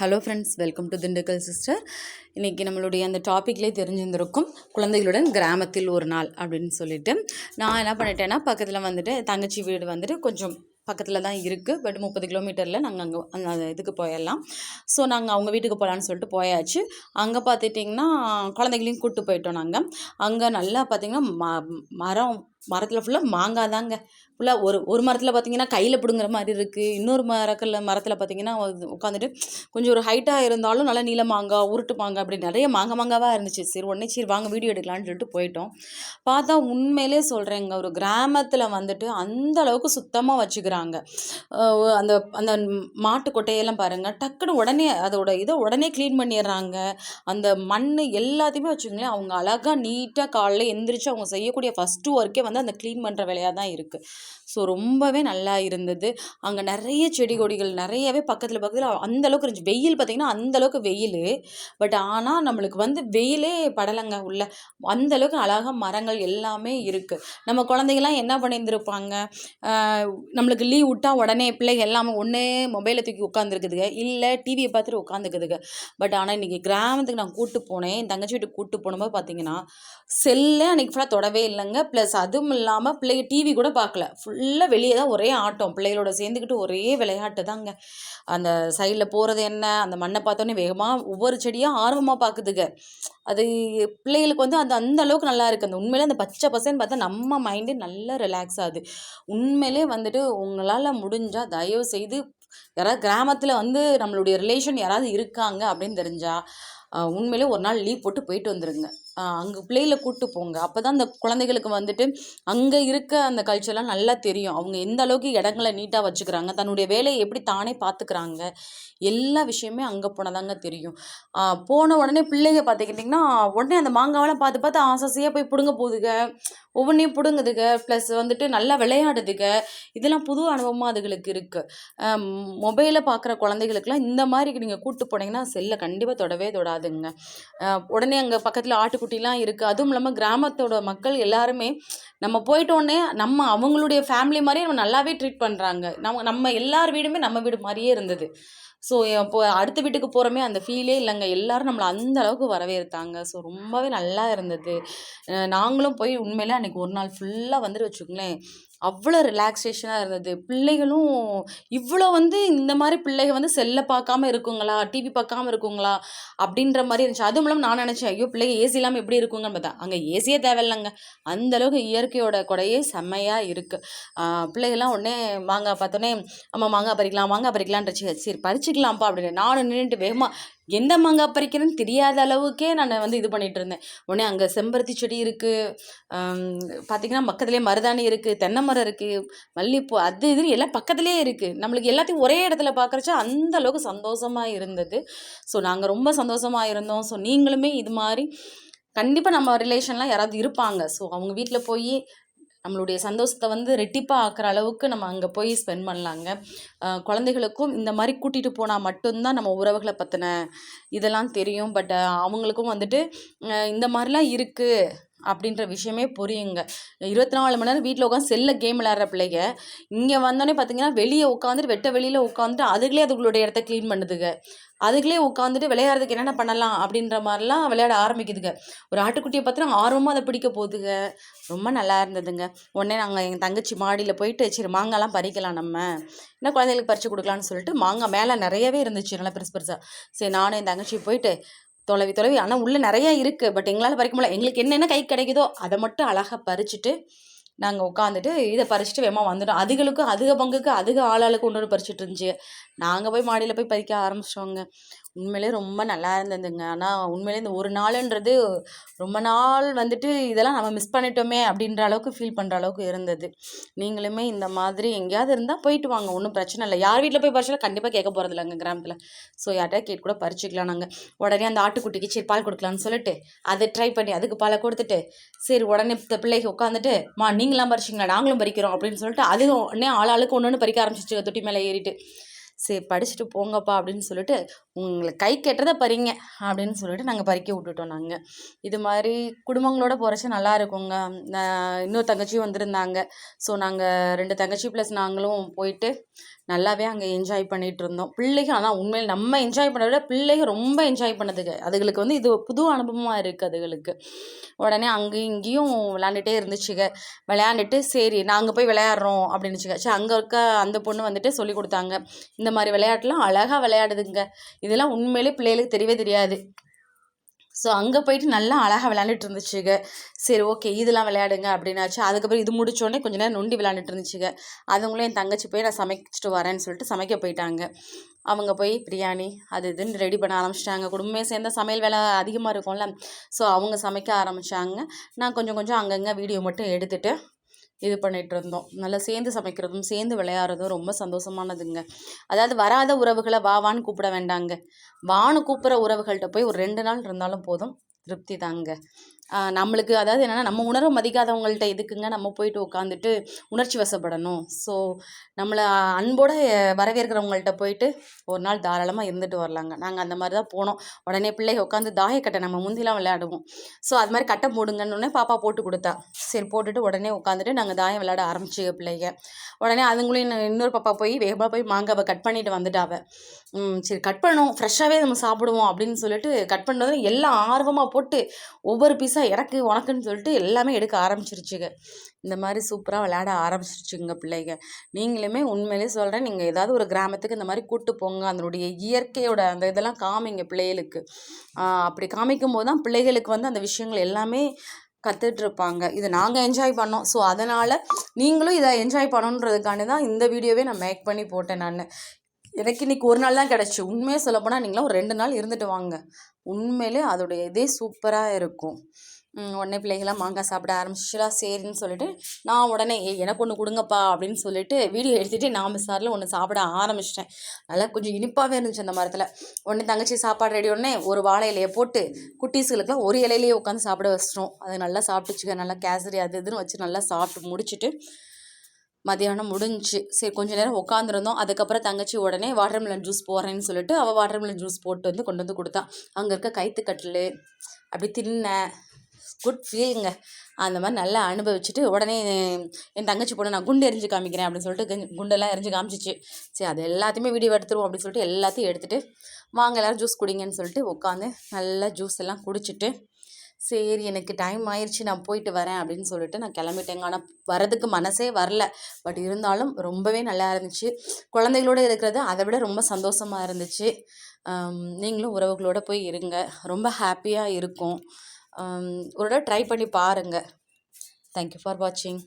Hello friends welcome to Dindigul sister இன்றைக்கி நம்மளுடைய அந்த டாப்பிக்லேயே தெரிஞ்சிருந்திருக்கும் குழந்தைகளுடன் கிராமத்தில் ஒரு நாள் அப்படின்னு சொல்லிட்டு. நான் என்ன பண்ணிட்டேன்னா பக்கத்தில் வந்துட்டு தங்கச்சி வீடு வந்துட்டு கொஞ்சம் பக்கத்தில் தான் இருக்குது பட் முப்பது கிலோமீட்டரில் நாங்கள் அங்கே அந்த இதுக்கு போயிடலாம். ஸோ நாங்கள் அவங்க வீட்டுக்கு போகலான்னு சொல்லிட்டு போயாச்சு. அங்கே பார்த்துட்டிங்கன்னா குழந்தைகளையும் கூப்பிட்டு போயிட்டோம் நாங்கள் அங்கே நல்லா பார்த்திங்கன்னா ம மரம் மரத்தில் ஃபுல்லாக மாங்காய் தாங்க. ஃபுல்லாக ஒரு ஒரு மரத்தில் பார்த்தீங்கன்னா கையில் பிடுங்குற மாதிரி இருக்குது இன்னொரு மரக்கல்ல மரத்தில் பார்த்தீங்கன்னா உட்காந்துட்டு கொஞ்சம் ஒரு ஹைட்டாக இருந்தாலும் நல்லா நீல மாங்காய் உருட்டு மாங்காய் அப்படி நிறைய மாங்காய் மாங்காவாக இருந்துச்சு. சரி உடனே சரி வாங்க வீடியோ எடுக்கலான்னு சொல்லிட்டு போயிட்டோம். பார்த்தா உண்மையிலே சொல்கிறேங்க ஒரு கிராமத்தில் வந்துட்டு அந்த அளவுக்கு சுத்தமாக வச்சுக்கிறாங்க. அந்த அந்த மாட்டு கொட்டையெல்லாம் பாருங்கள் டக்குன்னு உடனே அதோட இதை உடனே க்ளீன் பண்ணிடுறாங்க. அந்த மண் எல்லாத்தையுமே வச்சுக்கோங்களேன் அவங்க அழகாக நீட்டாக காலையில் எந்திரிச்சு அவங்க செய்யக்கூடிய ஃபஸ்ட்டு ஒர்க்கே வந்து அந்த க்ளீன் பண்ணுற வேலையாக தான் இருக்குது ஸோ ரொம்பவே நல்லா இருந்தது. அங்கே நிறைய செடி கொடிகள் நிறையவே பக்கத்தில் பக்கத்தில் அந்த அளவுக்கு இருந்துச்சு. வெயில் பார்த்திங்கன்னா அந்த அளவுக்கு வெயில். பட் ஆனால் நம்மளுக்கு வந்து வெயிலே படலைங்க உள்ள. அந்த அளவுக்கு அழகாக மரங்கள் எல்லாமே இருக்குது நம்ம குழந்தைங்கலாம் என்ன பண்ணியிருந்துருப்பாங்க? நம்மளுக்கு லீவ் விட்டால் உடனே பிள்ளைங்க எல்லாமே ஒன்றே மொபைலை தூக்கி உட்காந்துருக்குதுங்க இல்லை டிவியை பார்த்துட்டு உட்காந்துக்குதுங்க பட் ஆனால் இன்றைக்கி கிராமத்துக்கு நான் கூப்பிட்டு போனேன். என் தங்கச்சி வீட்டுக்கு கூப்பிட்டு போனபோது பார்த்தீங்கன்னா செல்லே அன்றைக்கி ஃபுல்லாக தொடவே இல்லைங்க. ப்ளஸ் அதுவும் இல்லாமல் பிள்ளைங்க டிவி கூட பார்க்கல. ஃபுல் ஃபுல்லாக வெளியே தான் ஒரே ஆட்டம். பிள்ளைகளோட சேர்ந்துக்கிட்டு ஒரே விளையாட்டு தாங்க. அந்த சைடில் போகிறது என்ன அந்த மண்ணை பார்த்தோன்னே வேகமாக ஒவ்வொரு செடியாக ஆர்வமாக பார்க்குதுங்க அது பிள்ளைகளுக்கு வந்து அந்த அந்த அளவுக்கு நல்லா இருக்குது அந்த உண்மையிலே அந்த பச்சை பசன்னு பார்த்தா நம்ம மைண்டே நல்லா ரிலாக்ஸ் ஆகுது. உண்மையிலே வந்துட்டு உங்களால் முடிஞ்சால் தயவு செய்து யாராவது கிராமத்தில் வந்து நம்மளுடைய ரிலேஷன் யாராவது இருக்காங்க அப்படின்னு தெரிஞ்சால் உண்மையிலே ஒரு நாள் லீவ் போட்டு போயிட்டு வந்துடுங்க அங்கே பிள்ளைகளை கூப்பிட்டு போங்க. அப்போ தான் அந்த குழந்தைகளுக்கு வந்துட்டு அங்கே இருக்க அந்த கல்ச்சர்லாம் நல்லா தெரியும். அவங்க எந்த அளவுக்கு இடங்களை நீட்டாக வச்சுக்கிறாங்க தன்னுடைய வேலையை எப்படி தானே பார்த்துக்கிறாங்க எல்லா விஷயமே அங்கே போனதாங்க தெரியும். போன உடனே பிள்ளைங்க பார்த்துக்கிட்டிங்கன்னா உடனே அந்த மாங்காவெல்லாம் பார்த்து பார்த்து ஆசாசியாக போய் பிடுங்க போகுதுங்க ஒவ்வொன்றையும் பிடுங்குதுங்க ப்ளஸ் வந்துட்டு நல்லா விளையாடுதுங்க இதெல்லாம் புது அனுபவமாக அதுகளுக்கு இருக்குது மொபைலை பார்க்குற குழந்தைகளுக்குலாம் இந்த மாதிரி நீங்கள் கூப்பிட்டு போனீங்கன்னா செல்லை கண்டிப்பாக தொடவே தொடாதுங்க. உடனே அங்கே பக்கத்தில் ஆட்டுக்குட்டிலாம் இருக்குது அதுவும் இல்லாமல் கிராமத்தோட மக்கள் எல்லாருமே நம்ம போயிட்டோடனே நம்ம அவங்களுடைய ஃபேமிலி மாதிரியே நம்ம நல்லாவே ட்ரீட் பண்ணுறாங்க நம்ம நம்ம எல்லார் வீடுமே நம்ம வீடு மாதிரியே இருந்தது. ஸோ இப்போ அடுத்த வீட்டுக்கு போகிறோமே அந்த ஃபீலே இல்லைங்க. எல்லாரும் நம்மளை அந்த அளவுக்கு வரவேற்றாங்க. ஸோ ரொம்பவே நல்லா இருந்தது. நாங்களும் போய் உண்மையிலே அன்றைக்கி ஒரு நாள் ஃபுல்லாக வந்துட்டு வச்சுக்கோங்களேன். அவ்வளோ ரிலாக்ஸேஷனாக இருந்தது. பிள்ளைகளும் இவ்வளோ வந்து இந்த மாதிரி பிள்ளைகள் வந்து செல்லை பார்க்காம இருக்குங்களா? டிவி பார்க்காம இருக்குங்களா? அப்படின்ற மாதிரி இருந்துச்சு. அதுவும் இல்லாமல் நான் நினச்சேன் ஐயோ பிள்ளைங்க ஏசி இல்லாமல் எப்படி இருக்குங்கன்னு பார்த்தா அங்கே ஏசியே தேவையில்லைங்க. அந்த அளவுக்கு இயற்கையோட கொடையே செம்மையாக இருக்குது பிள்ளைகள்லாம் உடனே மாங்காய் பார்த்தோன்னே அம்மா மாங்காய் பறிக்கலாம் மாங்காய் பறிக்கலான்றச்சு சரி பறிச்சுக்கலாம்ப்பா அப்படின்னு நானும் நின்றுட்டு வேகமாக எந்த மாங்காய் பறிக்கிறேன்னு தெரியாத அளவுக்கே நான் வந்து இது பண்ணிட்டு இருந்தேன் உடனே அங்கே செம்பருத்தி செடி இருக்குது பார்த்திங்கன்னா பக்கத்துலேயே மருதாணி இருக்குது தென்னை மரம் இருக்குது மல்லிகைப்பூ அது இது எல்லாம் பக்கத்துலேயே இருக்குது நம்மளுக்கு எல்லாத்தையும் ஒரே இடத்துல பார்க்குறச்சா அந்த அளவுக்கு சந்தோஷமாக இருந்தது. ஸோ நாங்கள் ரொம்ப சந்தோஷமாக இருந்தோம். ஸோ நீங்களுமே இது மாதிரி கண்டிப்பாக நம்ம ரிலேஷன்லாம் யாராவது இருப்பாங்க. ஸோ அவங்க வீட்டில் போய் நம்மளுடைய சந்தோஷத்தை வந்து ரெட்டிப்பாக ஆக்குற அளவுக்கு நம்ம அங்கே போய் ஸ்பெண்ட் பண்ணலாங்க. குழந்தைகளுக்கும் இந்த மாதிரி கூட்டிகிட்டு போனால் மட்டும்தான் நம்ம உறவுகளை பற்றின இதெல்லாம் தெரியும். பட் அவங்களுக்கும் வந்துட்டு இந்த மாதிரிலாம் இருக்குது அப்படின்ற விஷயமே புரியுங்க. இருபத்தி நாலு மணி நேரம் வீட்டில் உட்காந்து செல்ல கேம் விளையாடுற பிள்ளைங்க இங்கே வந்தோடனே பார்த்தீங்கன்னா வெளியே உட்காந்துட்டு வெட்ட வெளியில் உட்காந்துட்டு அதுகளே அதுகளுடைய இடத்த க்ளீன் பண்ணுதுங்க. அதுகளே உட்காந்துட்டு விளையாடுறதுக்கு என்னென்ன பண்ணலாம் அப்படின்ற மாதிரிலாம் விளையாட ஆரம்பிக்குதுங்க. ஒரு ஆட்டுக்குட்டியை பார்த்தா ஆர்வமாக அதை பிடிக்க போகுதுங்க. ரொம்ப நல்லா இருந்ததுங்க. உடனே நாங்கள் எங்கள் தங்கச்சி மாடியில் போயிட்டு சரி மாங்காய்லாம் பறிக்கலாம் நம்ம. என்ன குழந்தைகளுக்கு பறித்து கொடுக்கலான்னு சொல்லிட்டு மாங்காய் மேலே நிறையவே இருந்துச்சு நல்லா பெருசு பெருசாக சரி நானும் என் தங்கச்சி போயிட்டு தொலைவி தொலைவி. ஆனால் உள்ளே நிறைய இருக்குது பட் எங்களால் பறிக்க முடியல. எங்களுக்கு என்னென்ன கை கிடைக்குதோ அதை மட்டும் அழகாக பறிச்சுட்டு நாங்கள் உட்காந்துட்டு இதை பறிச்சுட்டு வேமா வந்துட்டோம். அதுகளுக்கும் அதிக பங்குக்கு அதிக ஆளாளுக்கு ஒன்று ஒன்று பறிச்சுட்டு இருந்துச்சு. நாங்கள் போய் மாடியில் போய் பறிக்க ஆரம்பிச்சிட்டோங்க. உண்மையிலே ரொம்ப நல்லா இருந்ததுங்க. ஆனால் உண்மையிலே இந்த ஒரு நாளுன்றது ரொம்ப நாள் வந்துட்டு இதெல்லாம் நம்ம மிஸ் பண்ணிட்டோமே அப்படின்ற அளவுக்கு ஃபீல் பண்ணுற அளவுக்கு இருந்தது. நீங்களுமே இந்த மாதிரி எங்கேயாவது இருந்தால் போயிட்டு வாங்க. ஒன்றும் பிரச்சனை இல்லை. யார் வீட்டில் போய் பறிச்சாலும் கண்டிப்பாக கேட்க போகிறது இல்லைங்க கிராமத்தில். ஸோ யார்கிட்ட கேட்டு கூட பறிச்சிக்கலாம் நாங்கள் உடனே அந்த ஆட்டுக்குட்டிக்கு சரி பால் கொடுக்கலான்னு சொல்லிட்டு அதை ட்ரை பண்ணி அதுக்கு பாலை கொடுத்துட்டு சரி உடனே இந்த பிள்ளைக்கு உட்காந்துட்டு மா நீங்களாம் பறிச்சிங்களா நாங்களும் பறிக்கிறோம் அப்படின்னு சொல்லிட்டு அதுவும் உடனே ஆள் ஆளுக்கு ஒன்று ஒன்று பறிக்க ஆரம்பிச்சிச்சு தொட்டி மேலே ஏறிட்டு. சரி படிச்சுட்டு போங்கப்பா அப்படின்னு சொல்லிட்டு உங்களுக்கு கை கெட்டதை பறிங்க அப்படின்னு சொல்லிட்டு நாங்கள் பறிக்க விட்டுட்டோம் நாங்கள் இது மாதிரி குடும்பங்களோட போகிறச்ச நல்லா இருக்குங்க. இன்னொரு தங்கச்சியும் வந்திருந்தாங்க. ஸோ நாங்கள் ரெண்டு தங்கச்சி ப்ளஸ் நாங்களும் போயிட்டு நல்லாவே அங்கே என்ஜாய் பண்ணிகிட்டு இருந்தோம். பிள்ளைங்க ஆனால் உண்மையில் நம்ம என்ஜாய் பண்ணதை விட பிள்ளைங்க ரொம்ப என்ஜாய் பண்ணதுக்கு அதுகளுக்கு வந்து இது புது அனுபவமாக இருக்குது அதுகளுக்கு. உடனே அங்கேயும் இங்கேயும் விளையாண்டுட்டே இருந்துச்சுங்க. விளையாண்டுட்டு சரி நாங்கள் போய் விளையாடுறோம் அப்படின்னுச்சுங்க சரி அங்கே இருக்க அந்த பொண்ணு வந்துட்டு சொல்லி கொடுத்தாங்க. இந்த மாதிரி விளையாட்டுலாம் அழகாக விளையாடுதுங்க. இதெல்லாம் உண்மையிலே பிள்ளைகளுக்கு தெரியவே தெரியாது. ஸோ அங்கே போயிட்டு நல்லா அழகாக விளையாண்டுட்டு இருந்துச்சுங்க. சரி ஓகே இதெல்லாம் விளையாடுங்க அப்படின்னாச்சு. அதுக்கப்புறம் இது முடிச்சோடனே கொஞ்ச நேரம் நொண்டி விளையாண்டுட்டு இருந்துச்சுங்க. அதுங்களும் என் தங்கச்சி போய் நான் சமைச்சிட்டு வரேன்னு சொல்லிட்டு சமைக்க போயிட்டாங்க. அவங்க போய் பிரியாணி அது இதுன்னு ரெடி பண்ண ஆரம்பிச்சிட்டாங்க. குடும்பமே சேர்ந்த சமையல் வேலை அதிகமாக இருக்கும்ல. ஸோ அவங்க சமைக்க ஆரம்பித்தாங்க நான் கொஞ்சம் கொஞ்சம் அங்கங்கே வீடியோ மட்டும் எடுத்துகிட்டு இது பண்ணிகிட்டு இருந்தோம் நல்லா சேர்ந்து சமைக்கிறதும் சேர்ந்து விளையாடுறதும் ரொம்ப சந்தோஷமானதுங்க. அதாவது வராத உறவுகளை வா வான்னு கூப்பிட வேண்டாங்க. வான்னு கூப்பிட்ற உறவுகள்கிட்ட போய் ஒரு ரெண்டு நாள் இருந்தாலும் போதும். திருப்தி தாங்க. நம்மளுக்கு அதாவது என்னென்னா நம்ம உணர்வு மதிக்காதவங்கள்ட்ட எதுக்குங்க நம்ம போயிட்டு உட்காந்துட்டு உணர்ச்சி வசப்படணும்? ஸோ நம்மளை அன்போடு வரவேற்கிறவங்கள்ட்ட போயிட்டு ஒரு நாள் தாராளமாக இருந்துட்டு வரலாங்க. நாங்கள் அந்த மாதிரி தான் போனோம். உடனே பிள்ளைங்க உட்காந்து தாயக்கட்டை நம்ம முந்திலாம் விளையாடுவோம். ஸோ அது மாதிரி கட்டை போடுங்கன்னு பாப்பா போட்டு கொடுத்தா. சரி போட்டுட்டு உடனே உட்காந்துட்டு நாங்கள் தாயம் விளையாட ஆரம்பிச்சு பிள்ளைங்க. உடனே அதுங்களையும் இன்னொரு பாப்பா போய் வேகமாக போய் மாங்காவை கட் பண்ணிட்டு வந்துட்டாவ சரி கட் பண்ணும் ஃப்ரெஷ்ஷாகவே நம்ம சாப்பிடுவோம் அப்படின்னு சொல்லிட்டு கட் பண்ணது எல்லாம் ஆர்வமாக போட்டு ஒவ்வொரு பீஸாக எனக்கு உனக்குன்னு சொல்லிட்டு எல்லாமே எடுக்க ஆரம்பிச்சிருச்சுங்க. இந்த மாதிரி சூப்பராக விளையாட ஆரம்பிச்சிருச்சுங்க பிள்ளைங்க. நீங்களுமே உண்மையிலே சொல்கிறேன் நீங்கள் ஏதாவது ஒரு கிராமத்துக்கு இந்த மாதிரி கூட்டு போங்க. அதனுடைய இயற்கையோட அந்த இதெல்லாம் காமிங்க பிள்ளைகளுக்கு. அப்படி காமிக்கும் போது தான் பிள்ளைகளுக்கு வந்து அந்த விஷயங்கள் எல்லாமே கற்றுட்ருப்பாங்க இதை நாங்கள் என்ஜாய் பண்ணோம். ஸோ அதனால் நீங்களும் இதை என்ஜாய் பண்ணணுன்றதுக்காண்டி தான் இந்த வீடியோவே நான் மேக் பண்ணி போட்டேன் நான். எனக்கு இன்றைக்கி ஒரு நாள் தான் கிடச்சி. உண்மையாக சொல்லப்போனால் நீங்களாம் ஒரு ரெண்டு நாள் இருந்துட்டு வாங்க. உண்மையிலே அதோடைய இதே சூப்பராக இருக்கும். உடனே பிள்ளைங்களாம் மாங்காய் சாப்பிட ஆரம்பிச்சிடா சரின்னு சொல்லிட்டு நான் உடனே ஏ எனக்கு ஒன்று கொடுங்கப்பா அப்படின்னு சொல்லிட்டு வீடியோ எடுத்துகிட்டு நான் மிஸ்ஸாரில் ஒன்று சாப்பிட ஆரம்பிச்சிட்டேன். நல்லா கொஞ்சம் இனிப்பாகவே இருந்துச்சு அந்த மரத்தில். உடனே தங்கச்சி சாப்பாடு ரெடி உடனே ஒரு வாழை இலையை போட்டு குட்டீஸுகளுக்குலாம் ஒரு இலையிலேயே உட்காந்து சாப்பிட வச்சிட்டோம். அதை நல்லா சாப்பிட்டுச்சுக்க நல்லா கேசரி அது இதுன்னு வச்சு நல்லா சாப்பிட்டு முடிச்சுட்டு மதியானம் முடிஞ்சு சரி கொஞ்சம் நேரம் உட்காந்துருந்தோம் அதுக்கப்புறம் தங்கச்சி உடனே வாட்டர்மெலன் ஜூஸ் போடுறேன்னு சொல்லிட்டு அவள் வாட்டர்மெலன் ஜூஸ் போட்டு வந்து கொண்டு வந்து கொடுத்தான் அங்கே இருக்க கைத்துக்கட்டில் அப்படி தின்ன குட் ஃபீலிங்க அந்த மாதிரி நல்லா அனுபவிச்சுட்டு உடனே என் தங்கச்சி பொண்ணு நான் குண்டு எரிஞ்சு காமிக்கிறேன் அப்படின்னு சொல்லிட்டு குண்டெல்லாம் எரிஞ்சு காமிச்சிச்சு. சரி அது எல்லாத்தையுமே வீடியோ எடுத்துருவோம் அப்படின்னு சொல்லிட்டு எல்லாத்தையும் எடுத்துகிட்டு வாங்க எல்லோரும் ஜூஸ் குடிங்கன்னு சொல்லிட்டு உட்காந்து நல்லா ஜூஸ் எல்லாம் குடிச்சிட்டு சரி எனக்கு டைம் ஆயிடுச்சு நான் போயிட்டு வரேன் அப்படின்னு சொல்லிட்டு நான் கிளம்பிட்டேங்க. ஆனால் வரதுக்கு மனசே வரல. பட் இருந்தாலும் ரொம்பவே நல்லா இருந்துச்சு. குழந்தைகளோடு இருக்கிறது அதை விட ரொம்ப சந்தோஷமாக இருந்துச்சு. நீங்களும் உறவுகளோடு போய் இருங்க. ரொம்ப ஹாப்பியாக இருக்கும். ஒரு தடவை ட்ரை பண்ணி பாருங்கள் தேங்க்யூ ஃபார் வாட்சிங்